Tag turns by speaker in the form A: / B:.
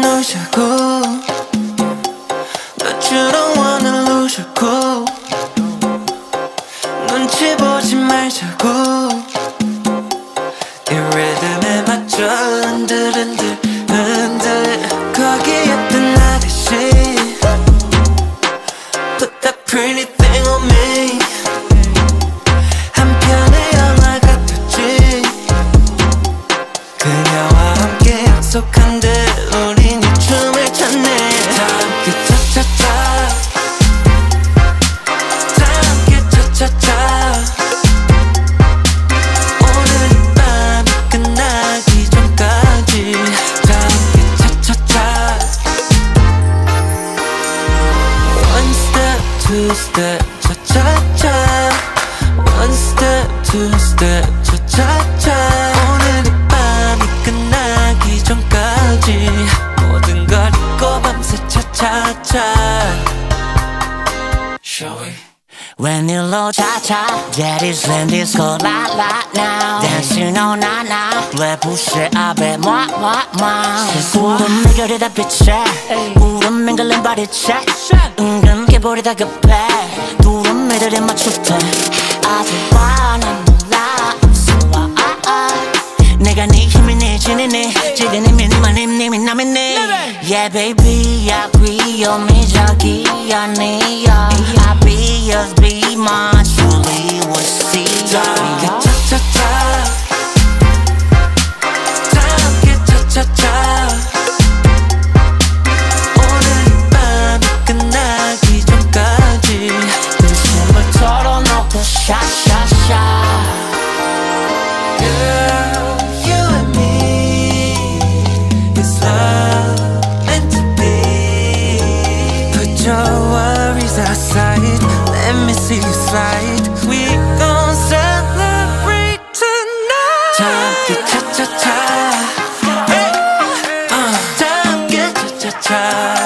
A: 말고 But you don't wanna lose your cool 눈치 보지 말자고 이 리듬에 맞춰 흔들흔들 흔들 거기에 뜬 아가씨 Put that pretty thing on me two step, 차차차 One step, two step, 차차차 오늘 이 밤이 끝나기 전까지 모든 걸 잊고 밤새 차차차 Shall we?
B: 웬일로 차차 Daddy's land is cold like right now Dancing on night now 왜 부시 앞에 뭐뭐뭐 구름 매결이다 빛에 구름 맹글린 바리채 개보리다 급해 두름 매들에 맞출 때 아직 와난 몰라. 무서워 아, 아. 내가 네 힘이 네 지니니 지금 님이 니만 님님이 남이 니 Yeah baby I 위험이 저기야 니야. I be yours be mine
A: We gon' celebrate tonight. Time to cha cha cha. Hey. Uh, time to cha cha cha.